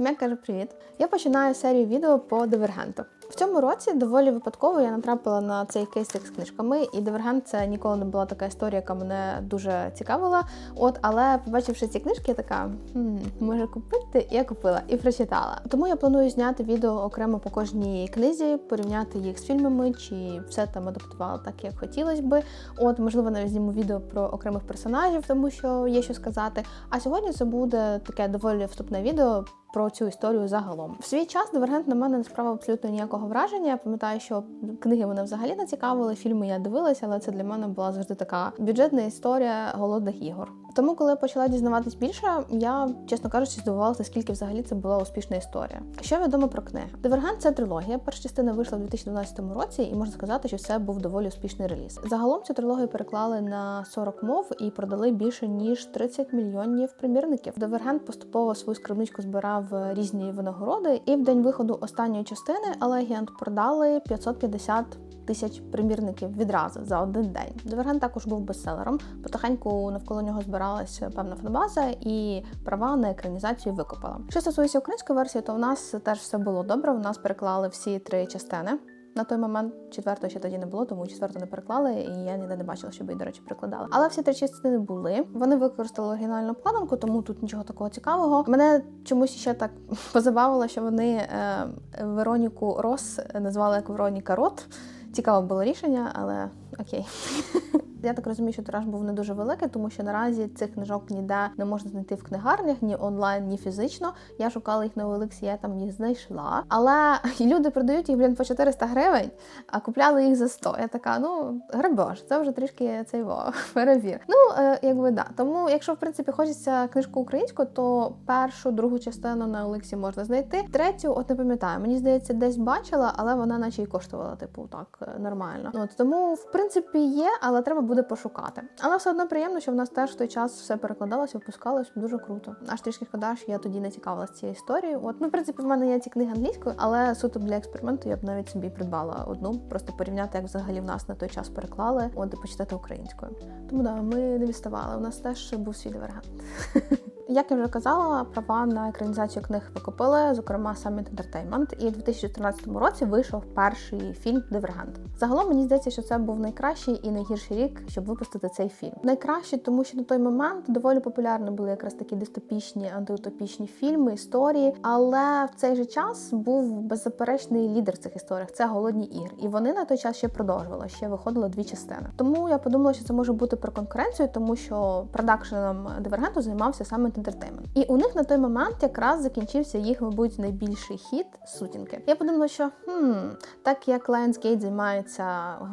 Мя каже привіт. Я починаю серію відео по дивергенту. В цьому році доволі випадково я натрапила на цей кейсик з книжками, і дивергент це ніколи не була така історія, яка мене дуже цікавила. От, але побачивши ці книжки, я така хм, може купити, і я купила і прочитала. Тому я планую зняти відео окремо по кожній книзі, порівняти їх з фільмами, чи все там адаптувала так, як хотілося би. От, можливо, навіть зніму відео про окремих персонажів, тому що є що сказати. А сьогодні це буде таке доволі вступне відео про цю історію загалом. В свій час дивергент на мене не справив абсолютно ніякого враження. Я пам'ятаю, що книги мене взагалі не цікавили, фільми я дивилася, але це для мене була завжди така бюджетна історія голодних ігор. Тому, коли я почала дізнаватись більше, я, чесно кажучи, здивувалася, скільки взагалі це була успішна історія. Що відомо про книги? Дивергент це трилогія. Перша частина вийшла в 2012 році, і можна сказати, що це був доволі успішний реліз. Загалом цю трилогію переклали на 40 мов і продали більше ніж 30 мільйонів примірників. Дивергент поступово свою скарбничку збирав різні винагороди, і в день виходу останньої частини Елегіант продали 550 Тисяч примірників відразу за один день. Дивергент також був бестселером. Потихеньку навколо нього збиралася певна фанбаза і права на екранізацію викопала. Що стосується української версії, то в нас теж все було добре. В нас переклали всі три частини. На той момент Четвертого ще тоді не було, тому четверту не переклали, і я ніде не бачила, щоб її, до речі, перекладали. Але всі три частини були. Вони використали оригінальну обкладинку, тому тут нічого такого цікавого. Мене чомусь ще так позабавило, що вони е, Вероніку Рос назвали як Вероніка Рот. Цікаве було рішення, але окей. Я так розумію, що тираж був не дуже великий, тому що наразі цих книжок ніде не можна знайти в книгарнях, ні онлайн, ні фізично. Я шукала їх на Олексі, я там їх знайшла. Але люди продають їх блін по 400 гривень, а купляли їх за 100. Я така, ну грабеж, це вже трішки цей во перевір. Ну е, якби да. Тому, якщо в принципі хочеться книжку українську, то першу, другу частину на Олексі можна знайти. Третю, от не пам'ятаю, мені здається, десь бачила, але вона наче й коштувала, типу, так е, нормально. От тому, в принципі, є, але треба буде пошукати. Але все одно приємно, що в нас теж в той час все перекладалося, випускалось дуже круто. Аж трішки шкода, що я тоді не цікавилася цією історією. От, ну, в принципі, в мене є ці книги англійською, але суто для експерименту я б навіть собі придбала одну, просто порівняти, як взагалі в нас на той час переклали, от і почитати українською. Тому да, ми не відставали. У нас теж був свій дивергент. Як я вже казала, права на екранізацію книг викупили, зокрема Summit Entertainment, і у 2014 році вийшов перший фільм Дивергент. Загалом мені здається, що це був найкращий і найгірший рік, щоб випустити цей фільм. Найкращий, тому що на той момент доволі популярні були якраз такі дистопічні, антиутопічні фільми, історії. Але в цей же час був беззаперечний лідер цих історіях це голодні ігри. І вони на той час ще продовжували, ще виходило дві частини. Тому я подумала, що це може бути про конкуренцію, тому що продакшеном дивергенту займався саме Entertainment. І у них на той момент якраз закінчився їх, мабуть, найбільший хіт сутінки. Я подумала, що хм, так як Lionsgate займається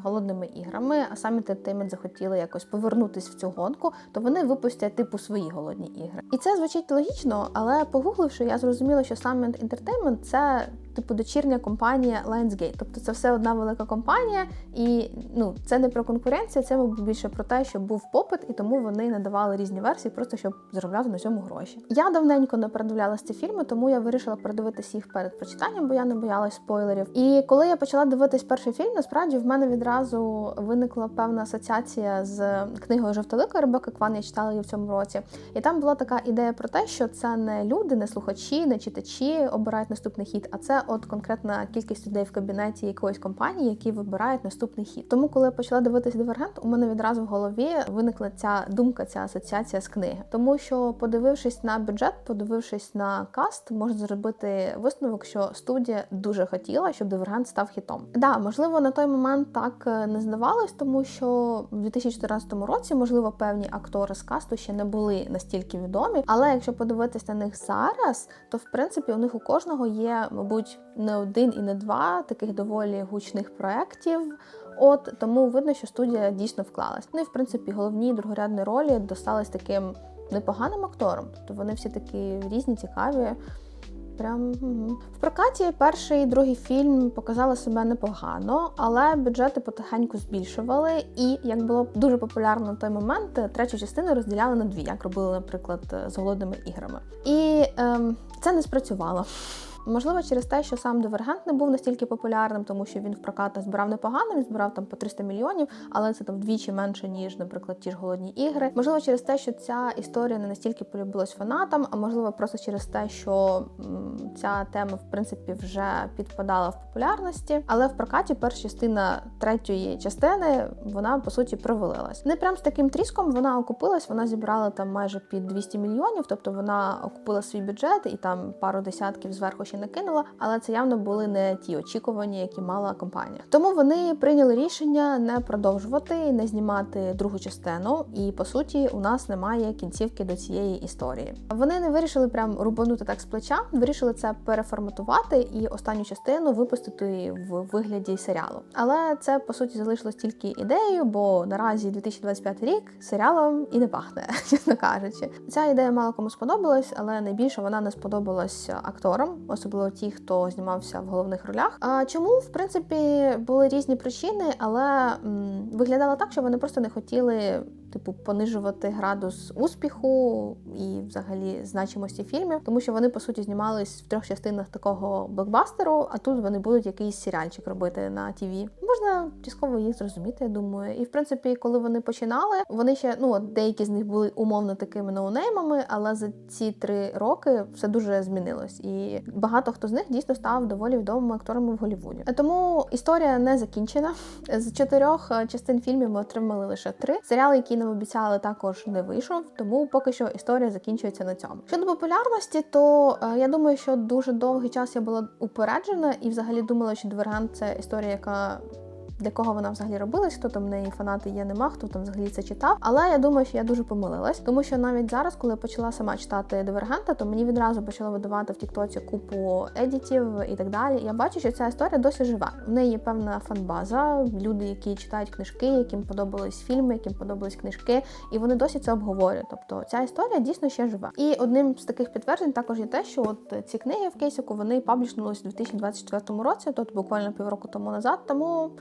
голодними іграми, а самі Entertainment захотіли якось повернутись в цю гонку, то вони випустять типу свої голодні ігри. І це звучить логічно, але погугливши, я зрозуміла, що Summit Entertainment – це типу дочірня компанія Lionsgate. Тобто це все одна велика компанія, і ну це не про конкуренцію, це більше про те, що був попит, і тому вони надавали різні версії, просто щоб заробляти на цьому гроші. Я давненько не передивлялася ці фільми, тому я вирішила передивитися їх перед прочитанням, бо я не боялась спойлерів. І коли я почала дивитись перший фільм, насправді в мене відразу виникла певна асоціація з книгою Жовтолика Ребекки Кван, я читала її в цьому році. І там була така ідея про те, що це не люди, не слухачі, не читачі обирають наступний хід, а це от конкретна кількість людей в кабінеті якоїсь компанії, які вибирають наступний хід. Тому, коли я почала дивитися дивергент, у мене відразу в голові виникла ця думка, ця асоціація з книги. Тому що, подивившись на бюджет, подивившись на каст, можна зробити висновок, що студія дуже хотіла, щоб дивергент став хітом. Да, можливо, на той момент так е, не здавалось, тому що в 2014 році, можливо, певні актори з касту ще не були настільки відомі. Але якщо подивитись на них зараз, то в принципі у них у кожного є, мабуть, не один і не два таких доволі гучних проєктів. От тому видно, що студія дійсно вклалась. Ну і в принципі головні другорядні ролі достались таким непоганим акторам. Тобто вони всі такі різні, цікаві. Прям в прокаті перший і другий фільм показали себе непогано, але бюджети потихеньку збільшували. І як було дуже популярно на той момент, третю частину розділяли на дві, як робили, наприклад, з голодними іграми. І ем, це не спрацювало. Можливо, через те, що сам Дивергент не був настільки популярним, тому що він в прокатах збирав непогано, він збирав там по 300 мільйонів, але це там вдвічі менше, ніж, наприклад, ті ж голодні ігри. Можливо, через те, що ця історія не настільки полюбилась фанатам, а можливо, просто через те, що ця тема в принципі вже підпадала в популярності. Але в прокаті перша частина третьої частини вона по суті провалилась. Не прям з таким тріском вона окупилась. Вона зібрала там майже під 200 мільйонів, тобто вона окупила свій бюджет і там пару десятків зверху ще накинула. Але це явно були не ті очікування, які мала компанія. Тому вони прийняли рішення не продовжувати, не знімати другу частину. І по суті, у нас немає кінцівки до цієї історії. Вони не вирішили прям рубанути так з плеча, вирішили це переформатувати і останню частину випустити в вигляді серіалу. Але це по суті залишилось тільки ідеєю, бо наразі 2025 рік серіалом і не пахне, чесно кажучи. Ця ідея мало кому сподобалась, але найбільше вона не сподобалась акторам, особливо ті, хто знімався в головних ролях. А чому в принципі були різні причини, але м, виглядало так, що вони просто не хотіли. Типу, понижувати градус успіху і взагалі значимості фільмів, тому що вони по суті знімались в трьох частинах такого блокбастеру, а тут вони будуть якийсь серіальчик робити на ТІВІ. Можна частково їх зрозуміти, я думаю. І в принципі, коли вони починали, вони ще ну деякі з них були умовно такими ноунеймами, але за ці три роки все дуже змінилось, і багато хто з них дійсно став доволі відомими акторами в Голлівуді. Тому історія не закінчена. З чотирьох е, частин фільмів ми отримали лише три. Серіал, який нам обіцяли, також не вийшов, тому поки що історія закінчується на цьому. Щодо популярності, то е, я думаю, що дуже довгий час я була упереджена і взагалі думала, що Дивергент це історія, яка. Для кого вона взагалі робилась, хто там неї фанати є, нема, хто там взагалі це читав. Але я думаю, що я дуже помилилась, тому що навіть зараз, коли я почала сама читати Дивергента, то мені відразу почало видавати в Тіктоці купу едітів і так далі. Я бачу, що ця історія досі жива. В неї є певна фанбаза, люди, які читають книжки, яким подобались фільми, яким подобались книжки, і вони досі це обговорюють. Тобто ця історія дійсно ще жива. І одним з таких підтверджень також є те, що от ці книги в кейсику вони паблішнулись у 2024 році, тобто буквально півроку тому назад. Тому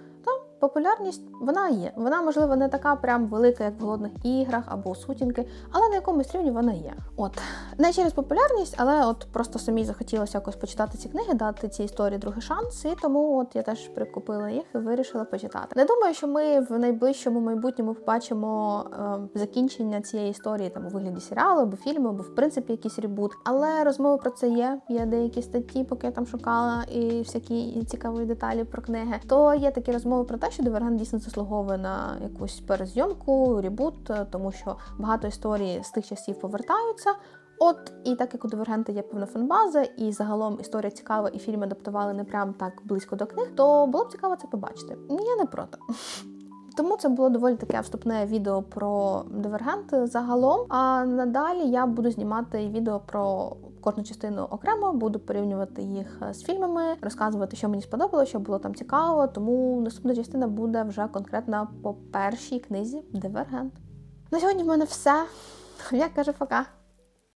популярність вона є. Вона можливо не така прям велика, як в голодних іграх або сутінки, але на якомусь рівні вона є. От не через популярність, але от просто самі захотілося якось почитати ці книги, дати цій історії другий шанс. І тому от я теж прикупила їх і вирішила почитати. Не думаю, що ми в найближчому майбутньому побачимо е, закінчення цієї історії там у вигляді серіалу або фільму, або в принципі якийсь ребут. Але розмови про це є. Є деякі статті, поки я там шукала, і всякі цікаві деталі про книги. То є такі розмови про те, що Дивергент дійсно заслуговує на якусь перезйомку, ребут, е, тому що багато історій з тих часів повертаються. От і так як у Дивергента є певна фанбаза, і загалом історія цікава, і фільм адаптували не прям так близько до книг, то було б цікаво це побачити. Я не проти. Тому це було доволі таке вступне відео про Дивергент загалом. А надалі я буду знімати відео про кожну частину окремо, буду порівнювати їх з фільмами, розказувати, що мені сподобалося, що було там цікаво. Тому наступна частина буде вже конкретно по першій книзі Дивергент. На сьогодні в мене все. Я кажу пока.